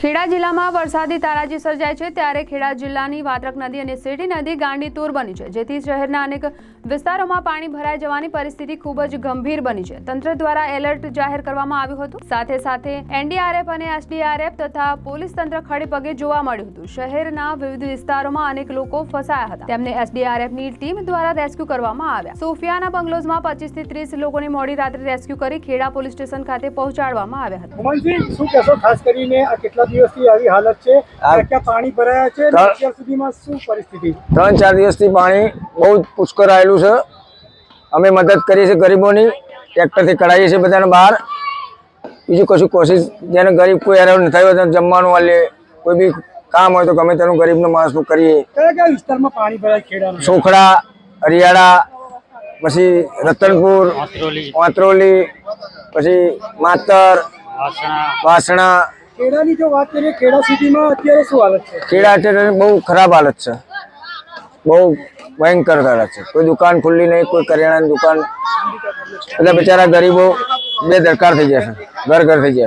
ખેડા જિલ્લામાં વરસાદી તારાજી સર્જાય છે ત્યારે ખેડા જિલ્લાની વાત્રક નદી અને સેઠી નદી ગાંડીતુર બની છે. જેથી શહેરના અનેક વિસ્તારોમાં પાણી ભરાઈ જવાની પરિસ્થિતિ ખૂબ જ ગંભીર બની છે. તંત્ર દ્વારા એલર્ટ જાહેર કરવામાં આવ્યું હતું. સાથે સાથે એનડીઆરએફ અને એસડીઆરએફ તથા પોલીસ તંત્ર ખડે પગે જોવા મળ્યું હતું. શહેરના વિવિધ વિસ્તારોમાં અનેક લોકો ફસાયા હતા. તેમને એસડીઆરએફની ટીમ દ્વારા રેસ્ક્યુ કરવામાં આવ્યા. સોફિયાના બંગલોઝમાં પચીસથી ત્રીસ લોકોને મોડી રાત્રે રેસ્ક્યુ કરી ખેડા પોલીસ સ્ટેશન ખાતે પહોંચાડવામાં આવ્યા હતા. શું ખાસ કરીને આ કેટલા દિવસથી આવી હાલત છે. આ- પાણી ભરાયા છે ત્રણ- અત્યાર સુધીમાં શું પરિસ્થિતિ? ત્રણ ચાર દિવસથી પાણી બહુ જ પુષ્કળ આવેલું છે. અમે મદદ કરીએ છીએ ગરીબોની ટ્રેક્ટરથી કઢાવીએ છીએ બધાને બહાર. બીજું કશું કોશિશ જેને ગરીબ કોઈ હેરાન ન થયો હોય જમવાનું વાલે કોઈ બી કામ હોય તો ગમે તેનું ગરીબનું માણસનું કરીએ. કયા કયા વિસ્તારમાં પાણી ભરાય સોખડા હરિયાળા પછી રતનપુર વાંત્રોલી પછી માતર વાસણા ખેડાની જો વાત કરીએ ખેડા સિટીમાં અત્યારે શું હાલત છે? ખેડા અત્યારે બહુ ખરાબ હાલત છે. બહુ ભયંકર હાલત છે. કોઈ દુકાન ખુલ્લી નહીં, કોઈ કરિયાણાની દુકાન. એટલે બિચારા ગરીબો, બે દરકાર થઈ છે. ઘર ઘર થઈ છે.